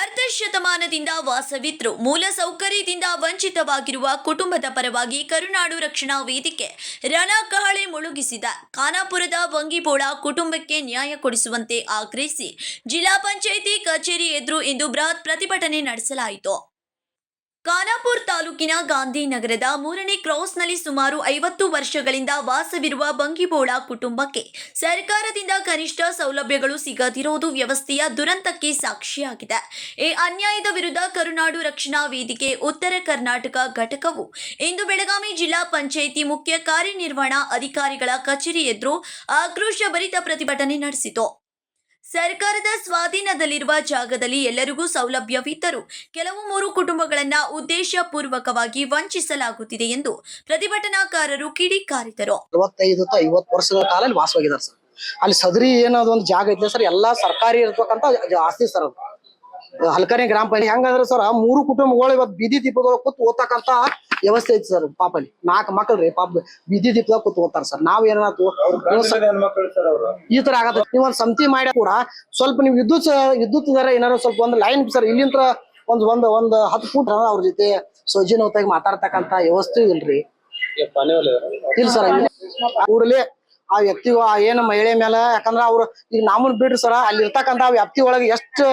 ಅರ್ಧ ಶತಮಾನದಿಂದ ವಾಸವಿದ್ರು. ಮೂಲ ಸೌಕರ್ಯದಿಂದ ವಂಚಿತವಾಗಿರುವ ಕುಟುಂಬದ ಪರವಾಗಿ ಕರುನಾಡು ರಕ್ಷಣಾ ವೇದಿಕೆ ರಣಕಹಳೆ ಮುಳುಗಿಸಿದ. ಖಾನಾಪುರದ ವಂಗಿಬೋಳ ಕುಟುಂಬಕ್ಕೆ ನ್ಯಾಯ ಕೊಡಿಸುವಂತೆ ಆಗ್ರಹಿಸಿ ಜಿಲ್ಲಾ ಪಂಚಾಯಿತಿ ಕಚೇರಿ ಎದುರು ಇಂದು ಬೃಹತ್ ಪ್ರತಿಭಟನೆ ನಡೆಸಲಾಯಿತು. ಖಾನಾಪುರ ತಾಲೂಕಿನ ಗಾಂಧಿನಗರದ ಮೂರನೇ ಕ್ರಾಸ್ನಲ್ಲಿ ಸುಮಾರು ಐವತ್ತು ವರ್ಷಗಳಿಂದ ವಾಸವಿರುವ ಬಂಗಿಬೋಳ ಕುಟುಂಬಕ್ಕೆ ಸರ್ಕಾರದಿಂದ ಕನಿಷ್ಠ ಸೌಲಭ್ಯಗಳು ಸಿಗದಿರುವುದು ವ್ಯವಸ್ಥೆಯ ದುರಂತಕ್ಕೆ ಸಾಕ್ಷಿಯಾಗಿದೆ. ಈ ಅನ್ಯಾಯದ ವಿರುದ್ಧ ಕರುನಾಡು ರಕ್ಷಣಾ ವೇದಿಕೆ, ಉತ್ತರ ಕರ್ನಾಟಕ ಘಟಕವು ಇಂದು ಬೆಳಗಾವಿ ಜಿಲ್ಲಾ ಪಂಚಾಯಿತಿ ಮುಖ್ಯ ಕಾರ್ಯನಿರ್ವಹಣಾ ಅಧಿಕಾರಿಗಳ ಕಚೇರಿ ಎದುರು ಆಕ್ರೋಶ ಪ್ರತಿಭಟನೆ ನಡೆಸಿತು. ಸರ್ಕಾರದ ಸ್ವಾಧೀನದಲ್ಲಿರುವ ಜಾಗದಲ್ಲಿ ಎಲ್ಲರಿಗೂ ಸೌಲಭ್ಯವಿದ್ದರೂ ಕೆಲವು ಮೂರು ಕುಟುಂಬಗಳನ್ನ ಉದ್ದೇಶಪೂರ್ವಕವಾಗಿ ವಂಚಿಸಲಾಗುತ್ತಿದೆ ಎಂದು ಪ್ರತಿಭಟನಾಕಾರರು ಕಿಡಿಕಾರಿದರು. ಅರವತ್ತೈದು ಐವತ್ತು ವರ್ಷದ ಕಾಲ ವಾಸವಾಗಿದ್ದಾರೆ ಸರ್. ಅಲ್ಲಿ ಸದರಿ ಏನೋ ಒಂದು ಜಾಗ ಐತೆ ಸರ್, ಎಲ್ಲಾ ಸರ್ಕಾರಿ ಇರ್ತಕ್ಕಂಥ ಆಸ್ತಿ ಸರ್ ಅದು. ಹಲ್ಕರಿ ಗ್ರಾಮ ಪಂಚಾಯತ್. ಹೆಂಗಂದ್ರೆ ಸರ್ ಮೂರು ಕುಟುಂಬಗಳು ಇವತ್ತು ಬೀದಿ ದೀಪದೊಳಗೆ ಕೂತ್ ಓದ್ತಕ್ಕಂತ ವ್ಯವಸ್ಥೆ ಐತಿ ಸರ್ ಪಾಪ ಅಲ್ಲಿ ನಾಲ್ಕು ರೀ ಪಾಪ ಬೀದಿ ದೀಪದಾಗ ಕೂತ್ ಓದ್ತಾರ ಸರ್. ನಾವ್ ಏನಾದ್ರು ಹೆಣ್ಮಕ್ಳು ಸರ್ ಅವರು. ಈ ತರ ಆಗತ್ತ. ನೀವ್ ಒಂದ್ ಸಮಿತಿ ಮಾಡಿ ಕೂಡ ಸ್ವಲ್ಪ ನೀವು ವಿದ್ಯುತ್ ವಿದ್ಯುತ್ ದರ ಏನಾರ ಸ್ವಲ್ಪ ಒಂದು ಲೈನ್ ಸರ್ ಇಲ್ಲಿಂತ್ರ ಒಂದ್ ಒಂದ್ ಒಂದ್ ಹತ್ತು ಫೂಟ್ ಅವ್ರ ಜೊತೆ ಸೌಜನ್ಯವಾಗಿ ಮಾತಾಡ್ತಕ್ಕಂತ ವ್ಯವಸ್ಥೆ ಇಲ್ರಿ. ಇಲ್ಲ ಸರ್ ಕೂಡಲೇ ಆ ವ್ಯಕ್ತಿಗೂ ಆ ಏನು ಮಹಿಳೆ ಮೇಲೆ ಯಾಕಂದ್ರ ಅವ್ರು ಈಗ ನಮ್ಮನ್ ಬಿಡ್ರಿ ಸರ್ ಅಲ್ಲಿ ಇರ್ತಕ್ಕಂತ ವ್ಯಾಪ್ತಿ ಒಳಗೆ ಎಷ್ಟು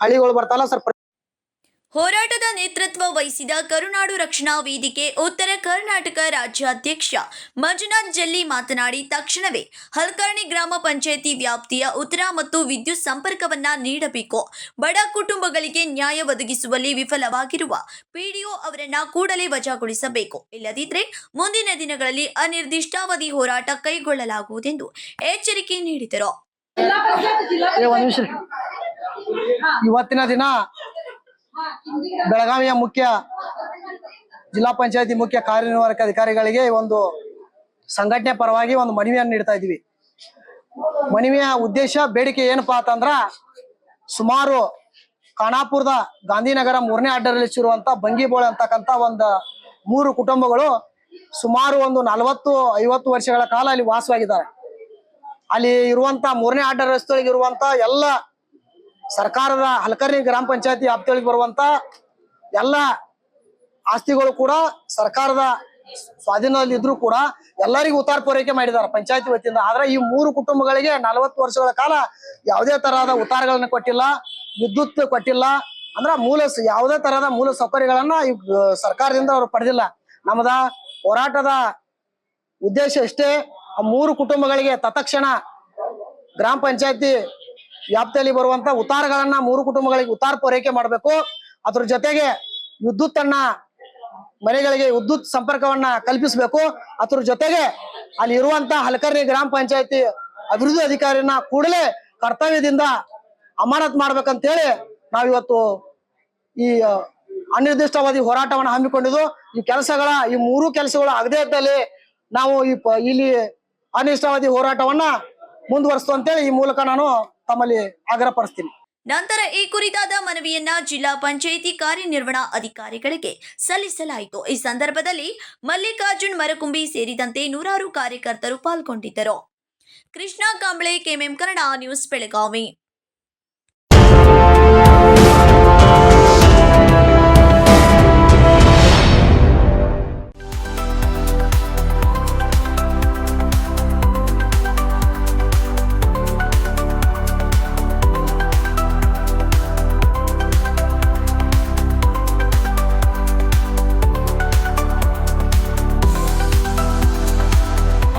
ಹಳ್ಳಿಗಳು ಬರ್ತಾವಲ್ಲ ಸರ್ ಹೋರಾಟದ ನೇತೃತ್ವ ವಹಿಸಿದ ಕರುನಾಡು ರಕ್ಷಣಾ ವೇದಿಕೆ ಉತ್ತರ ಕರ್ನಾಟಕ ರಾಜ್ಯಾಧ್ಯಕ್ಷ ಮಂಜುನಾಥ್ ಜಲ್ಲಿ ಮಾತನಾಡಿ ತಕ್ಷಣವೇ ಹಲ್ಕರ್ಣಿ ಗ್ರಾಮ ಪಂಚಾಯಿತಿ ವ್ಯಾಪ್ತಿಯ ಉತ್ತರ ಮತ್ತು ವಿದ್ಯುತ್ ಸಂಪರ್ಕವನ್ನ ನೀಡಬೇಕು. ಬಡ ಕುಟುಂಬಗಳಿಗೆ ನ್ಯಾಯ ಒದಗಿಸುವಲ್ಲಿ ವಿಫಲವಾಗಿರುವ ಪಿಡಿಒ ಅವರನ್ನ ಕೂಡಲೇ ವಜಾಗೊಳಿಸಬೇಕು. ಇಲ್ಲದಿದ್ದರೆ ಮುಂದಿನ ದಿನಗಳಲ್ಲಿ ಅನಿರ್ದಿಷ್ಟಾವಧಿ ಹೋರಾಟ ಕೈಗೊಳ್ಳಲಾಗುವುದೆಂದು ಎಚ್ಚರಿಕೆ ನೀಡಿದರು. ಇವತ್ತಿನ ದಿನ ಬೆಳಗಾವಿಯ ಮುಖ್ಯ ಜಿಲ್ಲಾ ಪಂಚಾಯತಿ ಮುಖ್ಯ ಕಾರ್ಯನಿರ್ವಾಹಕ ಅಧಿಕಾರಿಗಳಿಗೆ ಒಂದು ಸಂಘಟನೆ ಪರವಾಗಿ ಒಂದು ಮನವಿಯನ್ನು ನೀಡ್ತಾ ಇದೀವಿ ಮನವಿಯ ಉದ್ದೇಶ ಬೇಡಿಕೆ ಏನಪ್ಪಾ ಅಂತಂದ್ರ ಸುಮಾರು ಖಾನಾಪುರದ ಗಾಂಧಿನಗರ ಮೂರನೇ ಅಡ್ಡರಲ್ಲಿರುವಂತ ಬಂಗಿಬೋಳ ಅಂತಕ್ಕಂತ ಒಂದು ಮೂರು ಕುಟುಂಬಗಳು ಸುಮಾರು ಒಂದು ನಲವತ್ತು, ಐವತ್ತು ವರ್ಷಗಳ ಕಾಲ ಅಲ್ಲಿ ವಾಸವಾಗಿದ್ದಾರೆ. ಅಲ್ಲಿ ಇರುವಂತ ಮೂರನೇ ಅಡ್ಡ ರಸ್ತೆಯೊಳಗೆ ಇರುವಂತ ಎಲ್ಲ ಸರ್ಕಾರದ ಹಲಕರ್ಣಿ ಗ್ರಾಮ ಪಂಚಾಯತಿ ವ್ಯಾಪ್ತಿಯೊಳಗೆ ಬರುವಂತ ಎಲ್ಲ ಆಸ್ತಿಗಳು ಕೂಡ ಸರ್ಕಾರದ ಸ್ವಾಧೀನದಲ್ಲಿ ಇದ್ರು ಕೂಡ ಎಲ್ಲರಿಗೂ ಉತ್ತಾರ ಪೂರೈಕೆ ಮಾಡಿದ್ದಾರೆ ಪಂಚಾಯತಿ ವತಿಯಿಂದ. ಆದ್ರೆ ಈ ಮೂರು ಕುಟುಂಬಗಳಿಗೆ ನಲವತ್ತು ವರ್ಷಗಳ ಕಾಲ ಯಾವುದೇ ತರಹದ ಉತ್ತಾರಗಳನ್ನ ಕೊಟ್ಟಿಲ್ಲ, ವಿದ್ಯುತ್ ಕೊಟ್ಟಿಲ್ಲ. ಅಂದ್ರ ಮೂಲ ಯಾವುದೇ ತರಹದ ಮೂಲ ಸೌಕರ್ಯಗಳನ್ನ ಈ ಸರ್ಕಾರದಿಂದ ಅವರು ಪಡೆದಿಲ್ಲ. ನಮ್ಮದ ಹೋರಾಟದ ಉದ್ದೇಶ ಇಷ್ಟೇ. ಆ ಮೂರು ಕುಟುಂಬಗಳಿಗೆ ತತ್ಕ್ಷಣ ಗ್ರಾಮ ಪಂಚಾಯತಿ ವ್ಯಾಪ್ತಿಯಲ್ಲಿ ಬರುವಂತ ಉತ್ತಾರಗಳನ್ನ ಮೂರು ಕುಟುಂಬಗಳಿಗೆ ಉತ್ತಾರ ಪೂರೈಕೆ ಮಾಡಬೇಕು. ಅದ್ರ ಜೊತೆಗೆ ವಿದ್ಯುತ್ ಅನ್ನ ಮನೆಗಳಿಗೆ ವಿದ್ಯುತ್ ಸಂಪರ್ಕವನ್ನ ಕಲ್ಪಿಸಬೇಕು. ಅದ್ರ ಜೊತೆಗೆ ಅಲ್ಲಿ ಇರುವಂತ ಹಲಕರ್ಣಿ ಗ್ರಾಮ ಪಂಚಾಯತಿ ಅಭಿವೃದ್ಧಿ ಅಧಿಕಾರಿನ ಕೂಡಲೇ ಕರ್ತವ್ಯದಿಂದ ಅಮಾನತ್ ಮಾಡ್ಬೇಕಂತೇಳಿ ನಾವಿವತ್ತು ಈ ಅನಿರ್ದಿಷ್ಟವಾದಿ ಹೋರಾಟವನ್ನು ಹಮ್ಮಿಕೊಂಡಿದ್ದು. ಈ ಕೆಲಸಗಳ, ಈ ಮೂರು ಕೆಲಸಗಳು ಆಗದೇ ಇದ್ದಲ್ಲಿ ನಾವು ಈ ಇಲ್ಲಿ ಅನಿರ್ದಿಷ್ಟವಾದಿ ಹೋರಾಟವನ್ನ ಮುಂದುವರಿಸ್ತು ಅಂತೇಳಿ ಈ ಮೂಲಕ ನಾನು ತಮ್ಮಲ್ಲಿ ಆಗ್ರಹ ನಂತರ ಈ ಕುರಿತಾದ ಮನವಿಯನ್ನ ಜಿಲ್ಲಾ ಪಂಚಾಯಿತಿ ಕಾರ್ಯನಿರ್ವಹಣಾ ಅಧಿಕಾರಿಗಳಿಗೆ ಸಲ್ಲಿಸಲಾಯಿತು. ಈ ಸಂದರ್ಭದಲ್ಲಿ ಮಲ್ಲಿಕಾರ್ಜುನ್ ಮರಕುಂಬಿ ಸೇರಿದಂತೆ ನೂರಾರು ಕಾರ್ಯಕರ್ತರು ಪಾಲ್ಗೊಂಡಿದ್ದರು. Krishna Kamble, KMM Kannada news, Belagavi.